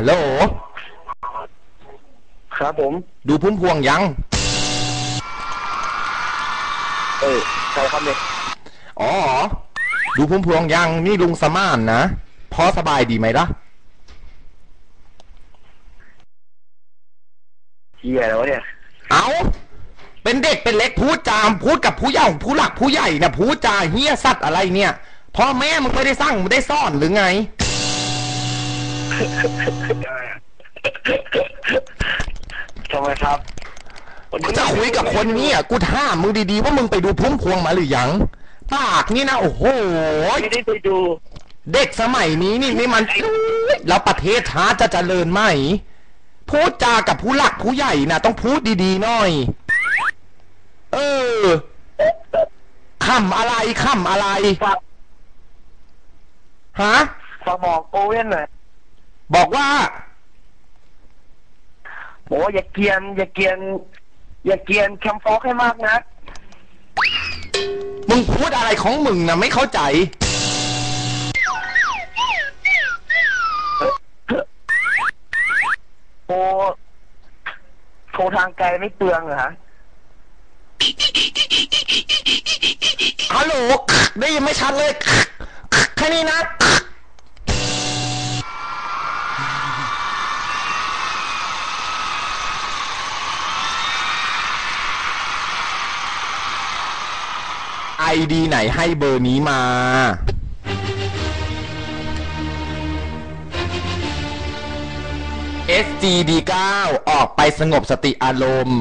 ฮัลโหล ครับผม ดูพุ่มพวงยัง เออใครครับเนี่ย อ๋อ ดูพุ่มพวงยัง นี่ลุงสมานนะพอสบายดีไหมล่ะเฮียแล้วะเนี่ย เอาเป็นเด็กเป็นเล็กพูดจาม พูดกับผู้ใหญ่ผู้หลักผู้ใหญ่นะพูดจาเฮียสัตว์อะไรเนี่ย พ่อแม่มึงไม่ได้สร้างมึงได้ซ่อนหรือไง ทำไมครับกูจะคุยกับคนเนี้กูถามมึงดีๆ ว่ามึงไปดูพุ่มพวงมาหรือยัง ปากนี่นะ โอ้โห ไม่ได้ไปดู เด็กสมัยนี้นี่นี่มัน แล้วประเทศชาติจะเจริญไหม พูดจากับผู้หลักผู้ใหญ่นะต้องพูดดีๆหน่อย เออขำอะไรขำอะไรฝากฮะฝากบอกโอเว่นหน่อย บอกว่าบอกว่าอย่าเกรียน อย่าเกรียน อย่าเกรียนแคมฟอกให้มากนะมึงพูดอะไรของมึงนะไม่เข้าใจโทรโทรทางไกลไม่เปลืองเหรอฮะฮัลโหลได้ยินไม่ชัดเลย แค่นี้นะ ไอดีไหนให้เบอร์นี้มา SGD9 ออกไปสงบสติอารมณ์